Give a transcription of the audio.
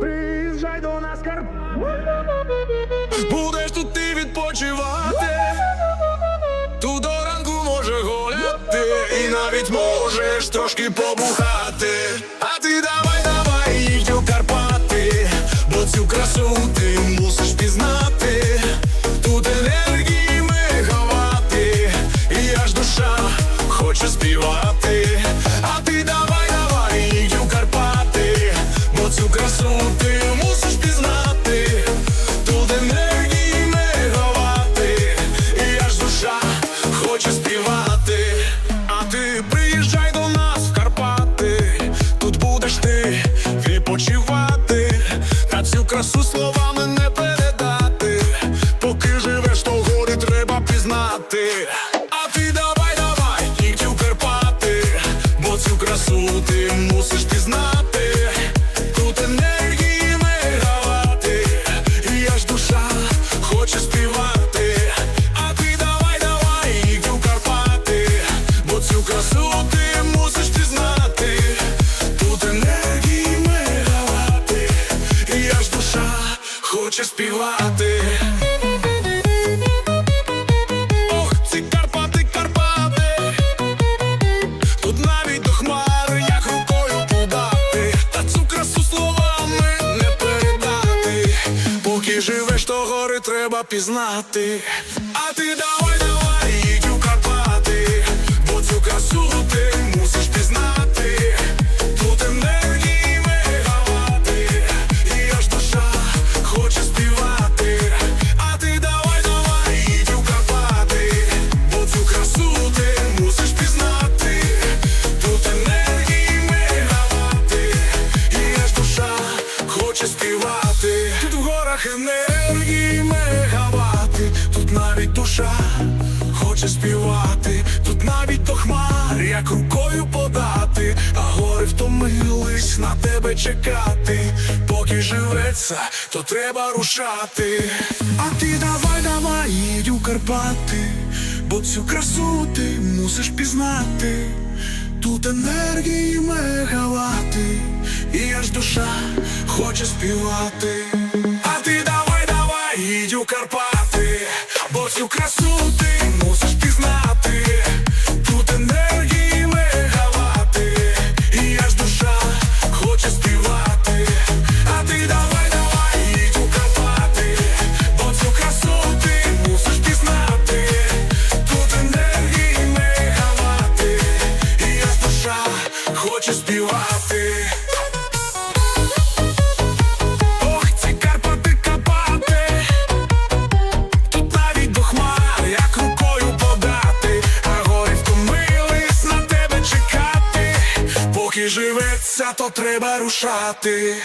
Приїжджай до нас, Карп. Будеш тут ти відпочивати, тут до ранку може гуляти, і навіть можеш трошки побухати. Красу словами хоче співати. Ох, ці Карпати, Карпати, тут навіть до хмари, як рукою подати, та цю красу словами не передати. Поки живеш, то гори треба пізнати. А ти давай, давай, енергії мегавати, тут навіть душа хоче співати, тут навіть до хмар, як рукою подати, а гори втомились на тебе чекати. Поки живеться, то треба рушати. А ти давай, давай, їдь у Карпати, бо цю красу ти мусиш пізнати. Тут енергії мегавати, і аж душа хоче співати. Їдь у Карпати, бо цю красу ти мусиш пізнати. Тут енергії мегавати, і аж душа хоче співати. А ти давай, давай, їдь у Карпати, бо цю красу ти мусиш пізнати. Тут енергії мегавати, і аж душа хоче співати. Живеться, то треба рушати.